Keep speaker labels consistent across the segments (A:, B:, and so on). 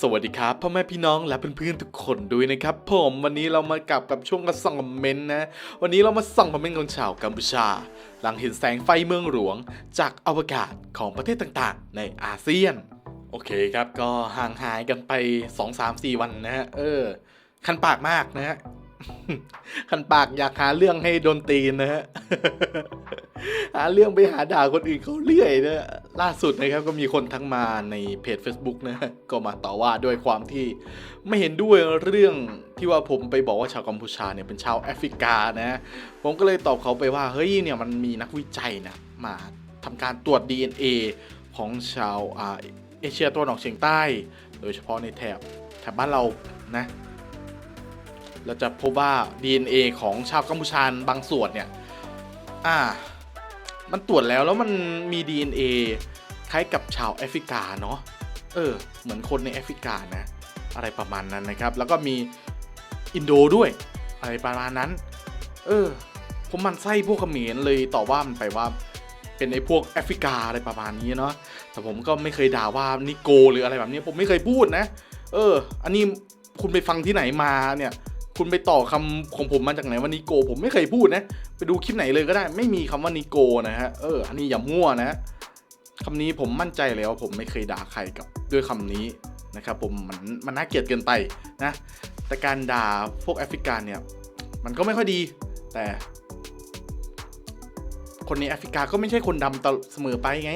A: สวัสดีครับพ่อแม่พี่น้องและเพื่อนๆทุกคนด้วยนะครับ ผมวันนี้เรามากลับกับช่วงกระส่องคอมเมนต์นะ วันนี้เรามาส่องคอมเมนต์ของชาวกัมพูชา หลังเห็นแสงไฟเมืองหลวง จากอวกาศของประเทศต่างๆ ในอาเซียน โอเคครับก็ห่างหายกันไป 2-3-4 วันนะฮะเออ คันปากมากนะฮะ คันปากอยากหาเรื่องให้โดนตีนนะฮะ หาเรื่องไปหาด่าคนอื่นเขาเรื่อยนะล่าสุดนะครับก็มีคนทั้งมาในเพจ Facebook นะก็มาต่อว่าด้วยความที่ไม่เห็นด้วยเรื่องที่ว่าผมไปบอกว่าชาวกัมพูชาเนี่ยเป็นชาวแอฟริกานะ ผมก็เลยตอบเขาไปว่า เฮ้ยเนี่ยมันมีนักวิจัยนะมาทำการตรวจ DNA ของชาวอาเอเชียตะวันออกเฉียงใต้ โดยเฉพาะในแถบแถบบ้านเรานะ เราจะพบว่า DNA ของชาวกัมพูชาบางส่วนเนี่ย อ่า มันตรวจแล้วแล้วมันมี DNA คล้ายกับชาวแอฟริกาเนาะ เออ เหมือนคนในแอฟริกานะ อะไรประมาณนั้นนะครับ แล้วก็มีอินโดด้วย อะไรประมาณนั้น เออ ผมมันไส้พวกเขมรเลยต่อว่ามันไปว่าเป็นไอ้พวกแอฟริกาอะไรประมาณนี้เนาะ แต่ผมก็ไม่เคยด่าว่านิโกหรืออะไรแบบนี้ ผมไม่เคยพูดนะ เออ อันนี้คุณไปฟังที่ไหนมาเนี่ย คุณไปต่อคำของผมมาจากไหนว่านิโก ผมไม่เคยพูดนะ ไปดูคลิปไหนเลยก็ได้ ไม่มีคำว่านิโกนะฮะ เออ อันนี้อย่ามั่วนะฮะคำนี้ผมมั่นใจเลยว่าผมไม่เคยด่าใครกับด้วยคำนี้นะครับผมมันมันน่าเกลียดเกินไปนะ แต่การด่าพวกแอฟริกันเนี่ย มันก็ไม่ค่อยดี แต่ คนในแอฟริกาก็ไม่ใช่คนดำตลอดเสมอไปไง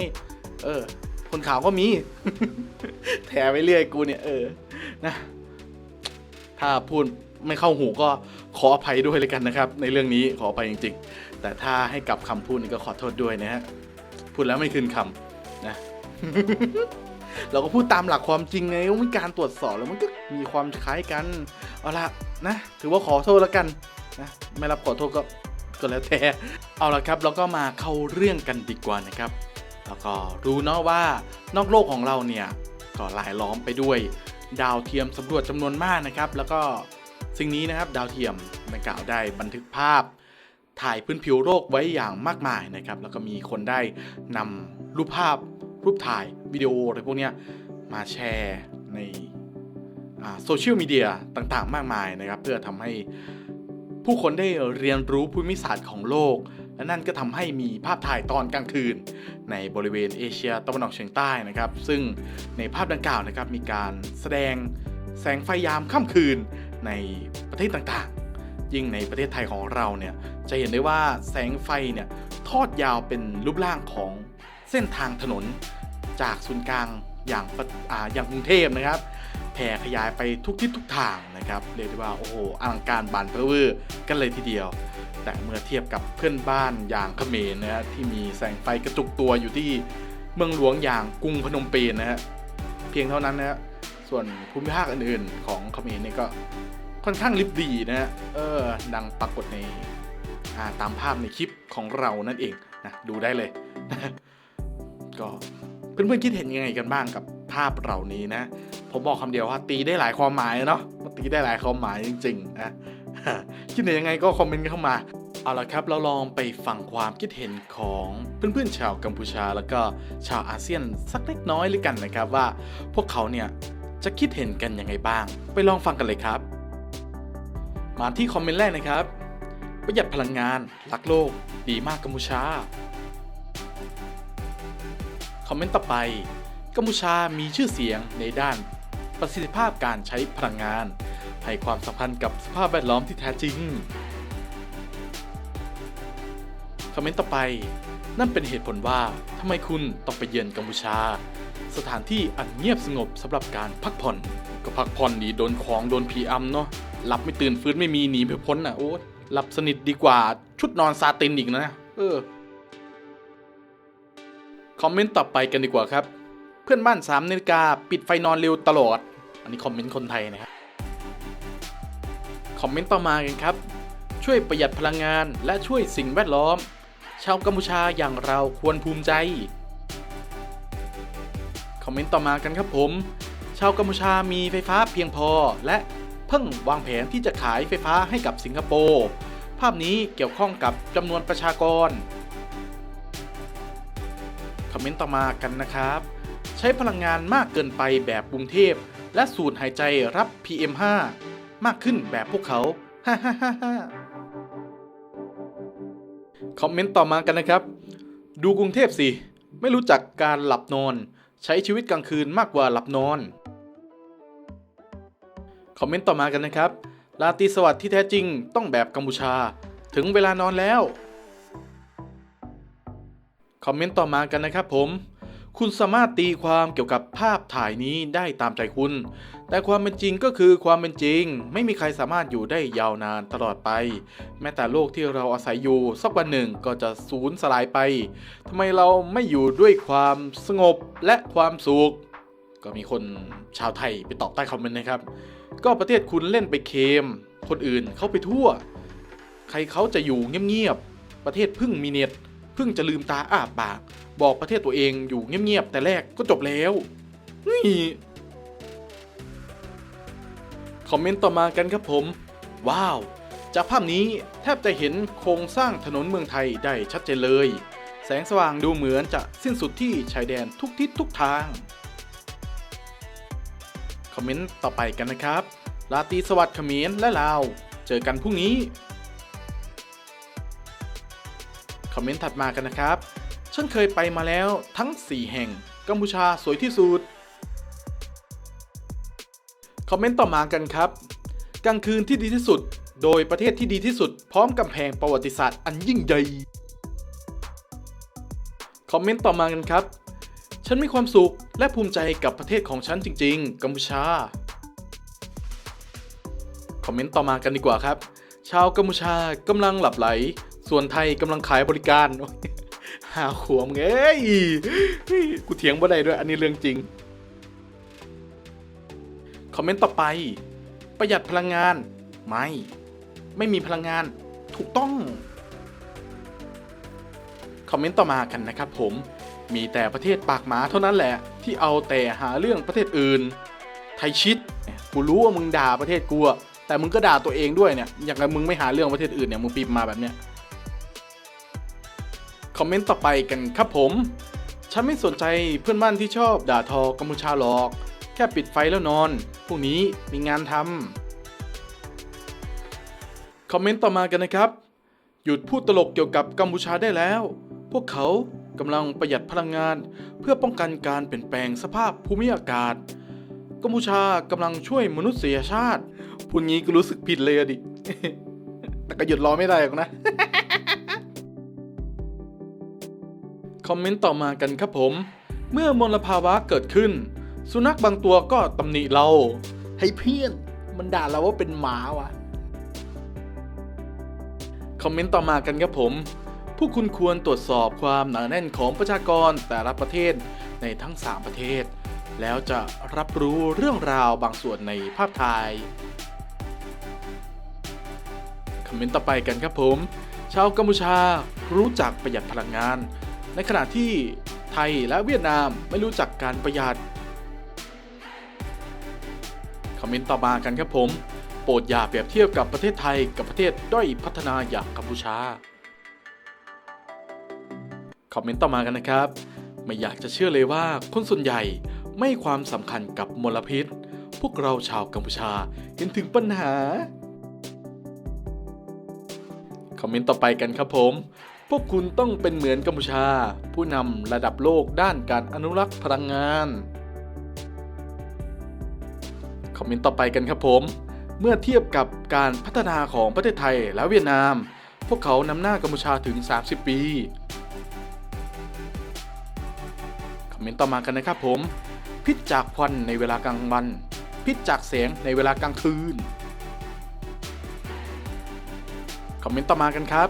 A: เออ คนขาวก็มี แถไปเรื่อยกูเนี่ย เออ นะ ถ้าพูด ไม่เข้าหูก็ขออภัยด้วยเลยกันนะครับ ในเรื่องนี้ขออภัยจริงๆ แต่ถ้าให้กลับคำพูดนี่ก็ขอโทษด้วยนะฮะพูดแล้วไม่คืนคำนะเราก็พูดตามหลักความจริงไงว่ามีการตรวจสอบแล้วมันก็มีความคล้ายกันเอาละนะ ถือว่าขอโทษแล้วกันนะไม่รับขอโทษก็ก็แล้วแต่เอาละครับเราก็มาเข้าเรื่องกันดีกว่านะครับ แล้วก็รู้เนาะว่านอกโลกของเราเนี่ยก็หลายล้อมไปด้วย ดาวเทียมสำรวจจำนวนมากนะครับ แล้วก็ สิ่งนี้นะครับดาวเทียมดังกล่าวได้บันทึกภาพ ถ่ายพื้นผิวโลกไว้อย่างมากมายนะครับ แล้วก็มีคนได้นำรูปภาพรูปถ่ายวิดีโออะไรพวกนี้มาแชร์ในโซเชียลมีเดียต่างๆ มากมายนะครับ เพื่อทำให้ผู้คนได้เรียนรู้ภูมิศาสตร์ของโลก และนั่นก็ทำให้มีภาพถ่ายตอนกลางคืน ในบริเวณเอเชียตะวันออกเฉียงใต้นะครับ ซึ่งในภาพดังกล่าวนะครับมีการแสดงแสงไฟยามค่ำคืน ในประเทศต่างๆ ยิ่งในประเทศไทยของเราเนี่ยจะเห็นได้ว่าแสงไฟเนี่ยทอดยาวเป็นรูปร่างของเส้นทางถนนจากศูนย์กลางอย่างปะอ่าอย่างกรุงเทพนะครับแผ่ขยายไปทุกทิศทุกทางนะครับเรียกได้ว่าโอ้โหอลังการบานเพ้อเวอร์กันเลยทีเดียว แต่เมื่อเทียบกับเพื่อนบ้านอย่างเขมรนะฮะที่มีแสงไฟกระจุกตัวอยู่ที่เมืองหลวงอย่างกรุงพนมเปญนะฮะเพียงเท่านั้นนะฮะส่วนภูมิภาคอื่นๆ ของ เขมรเนี่ยก็ค่อนข้างลิบดีนะฮะเออดังปรากฏในอ่าตามภาพในคลิปของเรานั่นเองนะดูได้เลยก็เพื่อนๆคิดเห็นยังไงกันบ้างกับภาพเหล่านี้นะ ผมบอกคำเดียวว่าตีได้หลายความหมายเนาะมันตีได้หลายความหมายจริงๆนะคิดเห็นยังไงก็คอมเมนต์เข้ามาเอาละครับเราลองไปฟังความคิดเห็นของเพื่อนๆชาวกัมพูชา แล้วก็ชาวอาเซียนสักเล็กน้อยเลยกันนะครับว่า พวกเขาเนี่ย จะคิดเห็นกันยังไงบ้าง ไปลองฟังกันเลยครับ มาที่คอมเมนต์แรกนะครับ ประหยัดพลังงานรักโลก ดีมากกัมพูชา คอมเมนต์ต่อไป กัมพูชามีชื่อเสียงในด้านประสิทธิภาพการใช้พลังงาน ให้ความสัมพันธ์กับสภาพแวดล้อมที่แท้จริง คอมเมนต์ต่อไป นั่นเป็นเหตุผลว่าทำไมคุณต้องไปเยือนกัมพูชา สถานที่อันเงียบสงบสำหรับการพักผ่อน ก็พักผ่อนดีโดนของโดนผีอำเนาะหลับไม่ตื่นฟื้นไม่มีหนีไม่พ้นอะโอ้หลับสนิทดีกว่าชุดนอนซาตินอีกนะเออคอมเมนต์ต่อไปกันดีกว่าครับ เพื่อนบ้าน3นาฬิกาปิดไฟนอนเร็วตลอด อันนี้คอมเมนต์คนไทยนะครับคอมเมนต์ต่อมากันครับ ช่วยประหยัดพลังงานและช่วยสิ่งแวดล้อม ชาวกัมพูชาอย่างเราควรภูมิใจ คอมเมนต์ต่อมากันครับผม ชาวกัมพูชามีไฟฟ้าเพียงพอ และเพิ่งวางแผนที่จะขายไฟฟ้าให้กับสิงคโปร์ภาพนี้เกี่ยวข้องกับจำนวนประชากรคอมเมนต์ต่อมากันนะครับ ใช้พลังงานมากเกินไปแบบกรุงเทพ และสูดหายใจรับ PM5 มากขึ้นแบบพวกเขาฮ่าฮ่าฮ่าฮ่าคอมเมนต์ต่อมากันนะครับ ดูกรุงเทพสิ ไม่รู้จักการหลับนอน ใช้ชีวิตกลางคืนมากกว่าหลับนอน คอมเมนต์ต่อมากันนะครับลาตรีสวัสดิ์ที่แท้จริงต้องแบบกัมพูชา ถึงเวลานอนแล้ว คอมเมนต์ต่อมากันนะครับผม คุณสามารถตีความเกี่ยวกับภาพถ่ายนี้ได้ตามใจคุณ แต่ความเป็นจริงก็คือความเป็นจริง ไม่มีใครสามารถอยู่ได้ยาวนานตลอดไป แม้แต่โลกที่เราอาศัยอยู่สักวันหนึ่งก็จะสูญสลายไปทำไมเราไม่อยู่ด้วยความสงบและความสุข ก็มีคนชาวไทยไปตอบใต้คอมเมนต์นะครับ ก็ประเทศคุณเล่นไปเคม คนอื่นเข้าไปทั่ว ใครเขาจะอยู่เงียบๆประเทศพึ่งมีเน็ต พึ่งจะลืมตาอ้าปาก บอกประเทศตัวเองอยู่เงียบๆแต่แรกก็จบแล้วนี่คอมเมนต์ต่อมากันครับผม ว้าว จากภาพนี้แทบจะเห็นโครงสร้างถนนเมืองไทยได้ชัดเจนเลย แสงสว่างดูเหมือนจะสิ้นสุดที่ชายแดนทุกทิศทุกทาง คอมเมนต์ต่อไปกันนะครับ ลาตีสวัสดิ์เขมรและลาว เจอกันพรุ่งนี้ คอมเมนต์ถัดมากันนะครับ ฉันเคยไปมาแล้วทั้ง 4 แห่ง กัมพูชาสวยที่สุด คอมเมนต์ต่อมากันครับ กลางคืนที่ดีที่สุด โดยประเทศที่ดีที่สุด พร้อมกำแพงประวัติศาสตร์อันยิ่งใหญ่ คอมเมนต์ต่อมากันครับ ฉันมีความสุขและภูมิใจกับประเทศของฉันจริง ๆ กัมพูชา คอมเมนต์ต่อมากันดีกว่าครับ ชาวกัมพูชากำลังหลับไหล ส่วนไทยกำลังขายบริการหาขวมงเอ้ยกูเถียงบ่ได้ด้วย อันนี้เรื่องจริง คอมเมนต์ต่อไป ประหยัดพลังงาน ไม่ ไม่มีพลังงาน ถูกต้อง คอมเมนต์ต่อมากันนะครับผม มีแต่ประเทศปากหมาเท่านั้นแหละ ที่เอาแต่หาเรื่องประเทศอื่น ไทยชิด กูรู้ว่ามึงด่าประเทศกูแต่มึงก็ด่าตัวเองด้วยเนี่ย อย่างไรมึงไม่หาเรื่องประเทศอื่นเนี่ย มึงปีบมาแบบเนี้ย คอมเมนต์ต่อไปกันครับผม ฉันไม่สนใจเพื่อนบ้านที่ชอบด่าทอกัมพูชาหรอก แค่ปิดไฟแล้วนอนพวกนี้มีงานทำคอมเมนต์ต่อมากันนะครับ หยุดพูดตลกเกี่ยวกับกัมพูชาได้แล้ว พวกเขากำลังประหยัดพลังงาน เพื่อป้องกันการเปลี่ยนแปลงสภาพภูมิอากาศ กัมพูชากำลังช่วยมนุษยชาติพูดงี้ก็รู้สึกผิดเลยอะดิ แต่ก็หยุดรอไม่ได้หรอกนะ คอมเมนต์ต่อมากันครับผม เมื่อมลภาวะเกิดขึ้น สุนัขบางตัวก็ตำหนิเราให้เพื่อนมันด่าเราว่าเป็นหมาวะคอมเมนต์ต่อมากันครับผม ผู้คุณควรตรวจสอบความหนาแน่นของประชากรแต่ละประเทศในทั้ง 3 ประเทศ แล้วจะรับรู้เรื่องราวบางส่วนในภาพถ่ายคอมเมนต์ต่อไปกันครับผม ชาวกัมพูชารู้จักประหยัดพลังงาน ในขณะที่ไทยและเวียดนามไม่รู้จักการประหยัดคอมเมนต์ต่อมากันครับผม โปรดอย่าเปรียบเทียบกับประเทศไทยกับประเทศด้อยพัฒนาอย่างกัมพูชาคอมเมนต์ต่อมากันนะครับ ไม่อยากจะเชื่อเลยว่าคนส่วนใหญ่ไม่ความสำคัญกับมลพิษ พวกเราชาวกัมพูชาเห็นถึงปัญหาคอมเมนต์ต่อไปกันครับผม พวกคุณต้องเป็นเหมือนกัมพูชา ผู้นำระดับโลกด้านการอนุรักษ์พลังงาน คอมเมนต์ต่อไปกันครับผม เมื่อเทียบกับการพัฒนาของประเทศไทยและเวียดนาม พวกเขานำหน้ากัมพูชาถึง 30 ปี คอมเมนต์ต่อมากันนะครับผม พิษจากควันในเวลากลางวัน พิษจากแสงในเวลากลางคืน คอมเมนต์ต่อมากันครับ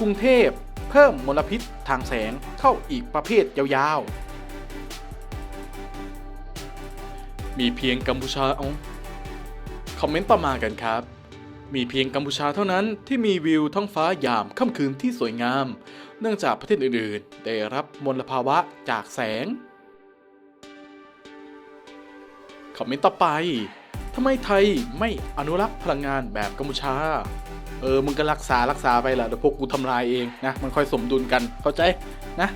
A: กรุงเทพ พิ่มมลพิษทางแสงเข้าอีกประเภทยาวๆ มีเพียงกัมพูชาอาคอมเมนต์ต่อมากันครับ มีเพียงกัมพูชาเท่านั้นที่มีวิวท้องฟ้ายามค่ำคืนที่สวยงาม เนื่องจากประเทศอื่นๆ ได้รับมลภาวะจากแสง คอมเมนต์ต่อไป ทำไมไทยไม่อนุรักษ์พลังงานแบบกัมพูชา เออ มึงก็รักษารักษาไปแหละเดี๋ยวพวกกูทำลายเองนะ มันค่อยสมดุลกัน เข้าใจนะ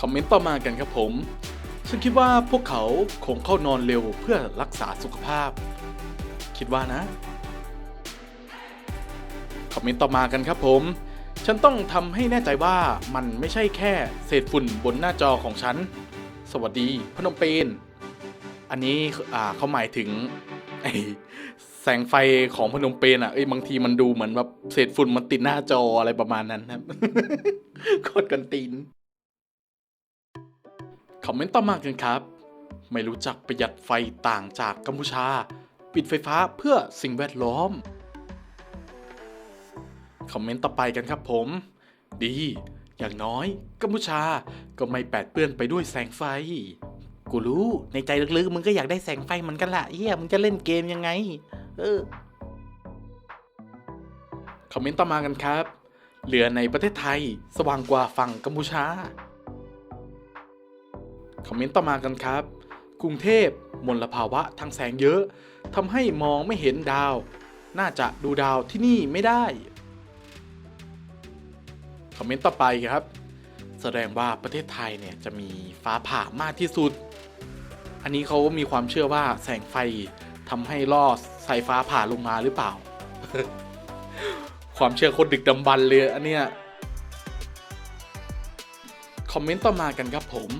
A: คอมเมนต์ต่อมากันครับผมฉฉันคิดว่าพวกเขาคงเข้านอนเร็วเพื่อรักษาสุขภาพ คิดว่านะ คอมเมนต์ต่อมากันครับผม ฉันต้องทำให้แน่ใจว่ามันไม่ใช่แค่เศษฝุ่นบนหน้าจอของฉัน สวัสดี พนมเปญ อันนี้อ่าเขาหมายถึงไอแสงไฟของพนมเปญอะเอ้ยบางทีมันดูเหมือนแบบเศษฝุ่นมันติดหน้าจออะไรประมาณนั้นครับโคตรกันตีนคอมเมนต์ต่อมากันครับ ไม่รู้จักประหยัดไฟต่างจากกัมพูชา ปิดไฟฟ้าเพื่อสิ่งแวดล้อมคอมเมนต์ต่อไปกันครับผม ดี อย่างน้อยกัมพูชาก็ไม่แปดเปื้อนไปด้วยแสงไฟ กูรู้ในใจลึกๆ มึงก็อยากได้แสงไฟเหมือนกันละเฮียมึงจะเล่นเกมยังไง เออ คอมเมนต์ต่อมากันครับเรือในประเทศไทย สว่างกว่าฝั่งกัมพูชา คอมเมนต์ต่อมากันครับ กรุงเทพมลภาวะทางแสงเยอะทำให้มองไม่เห็นดาว น่าจะดูดาวที่นี่ไม่ได้ คอมเมนต์ต่อไปครับ แสดงว่าประเทศไทยเนี่ยจะมีฟ้าผ่ามากที่สุด อันนี้เขามีความเชื่อว่าแสงไฟทำให้ล่อสายฟ้าผ่าลงมาหรือเปล่า ความเชื่อคนดึกดำบรรเลยอันเนี้ยคอมเมนต์ต่อมากันครับผม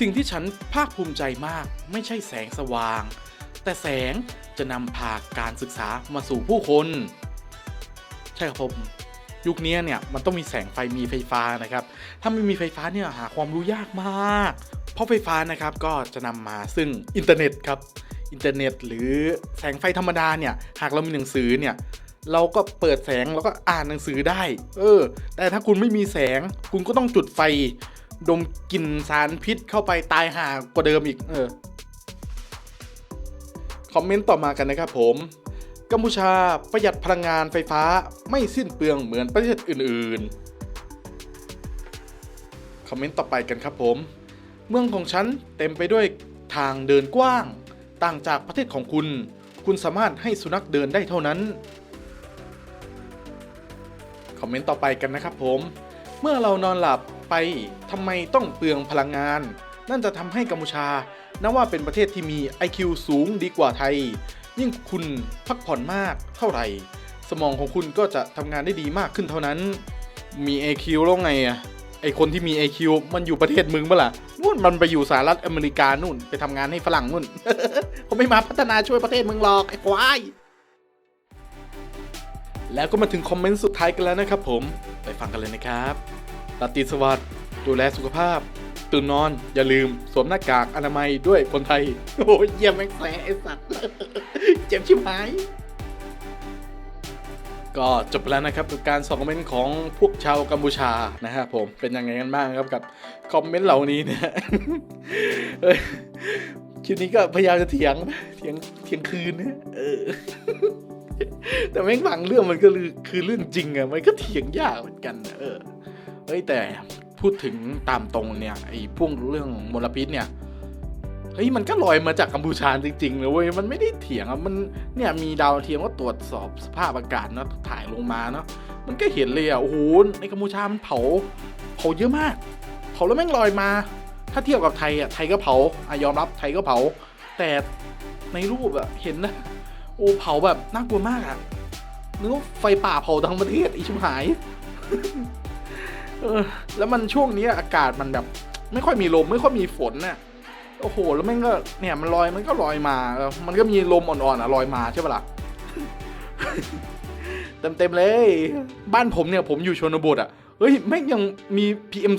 A: สิ่งที่ฉันภาคภูมิใจมากไม่ใช่แสงสว่าง แต่แสงจะนำพาการศึกษามาสู่ผู้คน ใช่ครับผมยุคนี้เนี่ยมันต้องมีแสงไฟมีไฟฟ้านะครับ ถ้าไม่มีไฟฟ้าเนี่ยหาความรู้ยากมาก เพราะไฟฟ้านะครับก็จะนำมาซึ่งอินเทอร์เน็ตครับอินเทอร์เน็ต หรือแสงไฟธรรมดาเนี่ยหากเรามีหนังสือเนี่ยเราก็เปิดแสงแล้วก็อ่านหนังสือได้ เออ แต่ถ้าคุณไม่มีแสง คุณก็ต้องจุดไฟ ดมกลิ่นสารพิษเข้าไปตายห่ากว่าเดิมอีก เออ คอมเมนต์ต่อมากันนะครับผม กัมพูชาประหยัดพลังงานไฟฟ้าไม่สิ้นเปลืองเหมือนประเทศอื่นๆ คอมเมนต์ต่อไปกันครับผม เมืองของฉันเต็มไปด้วยทางเดินกว้าง ต่างจากประเทศของคุณ คุณสามารถให้สุนัขเดินได้เท่านั้น คอมเมนต์ต่อไปกันนะครับผม เมื่อเรานอนหลับไปทำไมต้องเปลืองพลังงาน นั่นจะทำให้กัมพูชานับว่าเป็นประเทศที่มี IQ สูงดีกว่าไทย ยิ่งคุณพักผ่อนมากเท่าไหร่ สมองของคุณก็จะทำงานได้ดีมากขึ้นเท่านั้น มี IQ แล้วไงอะไอคนที่มี IQ มันอยู่ประเทศมึงเปะล่า นู่นมันไปอยู่สหรัฐอเมริกานู่น ไปทำงานให้ฝรั่งนู่นเขาไม่มาพัฒนาช่วยประเทศมึงหรอกไอ้ควายแล้วก็มาถึงคอมเมนต์สุดท้ายกันแล้วนะครับผม ไปฟังกันเลยนะครับราตรีสวัสดิ์ดูแลสุขภาพ ตื่นนอนอย่าลืมสวมหน้ากากอนามัยด้วยคนไทย โอ้ยเยี่ยมแม่งแสไอสัตว์เจ็บชิบหาย ก็จบไปแล้วนะครับกับการส่งคอมเมนต์ของพวกชาวกัมพูชานะครับผมเป็นยังไงกันบ้างครับกับคอมเมนต์เหล่านี้เนี่ยคลิปนี้ก็พยายามจะเถียงนะเถียงเถียงคืนนะเออแต่แม่งบางเรื่องมันก็คือคือเรื่องจริงอะมันก็เถียงยากเหมือนกัน เออเฮ้ยแต่พูดถึงตามตรงเนี่ยไอ้พวกเรื่องมลพิษเนี่ย เฮ้ยมันก็ลอยมาจากกัมพูชาจริงๆนะเว้ยมันไม่ได้เถียงอะมันเนี่ยมีดาวเทียมก็ตรวจสอบสภาพอากาศเนาะถ่ายลงมาเนาะมันก็เห็นเลยอะโอ้โหในกัมพูชามันเผาเผาเยอะมาก เผาแล้วแม่งลอยมา ถ้าเทียบกับไทยอะไทยก็เผาอะยอมรับไทยก็เผา แต่ในรูปอะเห็นนะโอ้เผาแบบน่ากลัวมากอะนึกว่าไฟป่าเผาทั้งประเทศอีชิบหายเออแล้วมันช่วงนี้อากาศมันแบบ ไม่ค่อยมีลมไม่ค่อยมีฝนน่ะ โอ้โห แล้วแม่งก็เนี่ยมันลอยมันก็ลอยมาแล้วมันก็มีลมอ่อนๆอะลอยมาใช่ปะล่ะเต็มๆเลย บ้านผมเนี่ยผมอยู่ชนบทอะเฮ้ยแม่งยังมี PM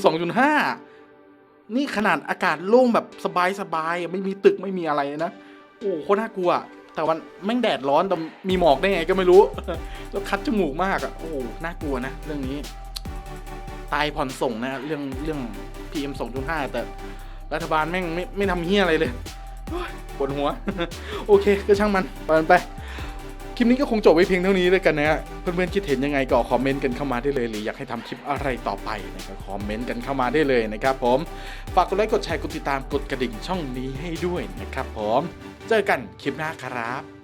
A: 2.5 นี่ขนาดอากาศโล่งแบบสบายๆอะไม่มีตึกไม่มีอะไรนะโอ้โหโคตรน่ากลัวอะแต่วันแม่งแดดร้อนแต่มีหมอกได้ไงก็ไม่รู้ แล้วคัดจมูกมากอะโอ้โหน่ากลัวนะเรื่องนี้ ตายผ่อนส่งนะ เรื่องเรื่อง PM 2.5 แต่ รัฐบาลแม่งไม่ไม่ทำเฮี้ยอะไรเลยปวดหัว โอเค ก็ช่างมันไปมันไป คลิปนี้ก็คงจบไว้เพียงเท่านี้แล้วกันนะฮะเพื่อนๆคิดเห็นยังไงก็คอมเมนต์กันเข้ามาได้เลย หรืออยากให้ทำคลิปอะไรต่อไปนะครับคอมเมนต์กันเข้ามาได้เลยนะครับผมฝากกดไลค์กดแชร์กดติดตามกดกระดิ่งช่องนี้ให้ด้วยนะครับผม เจอกันคลิปหน้าครับ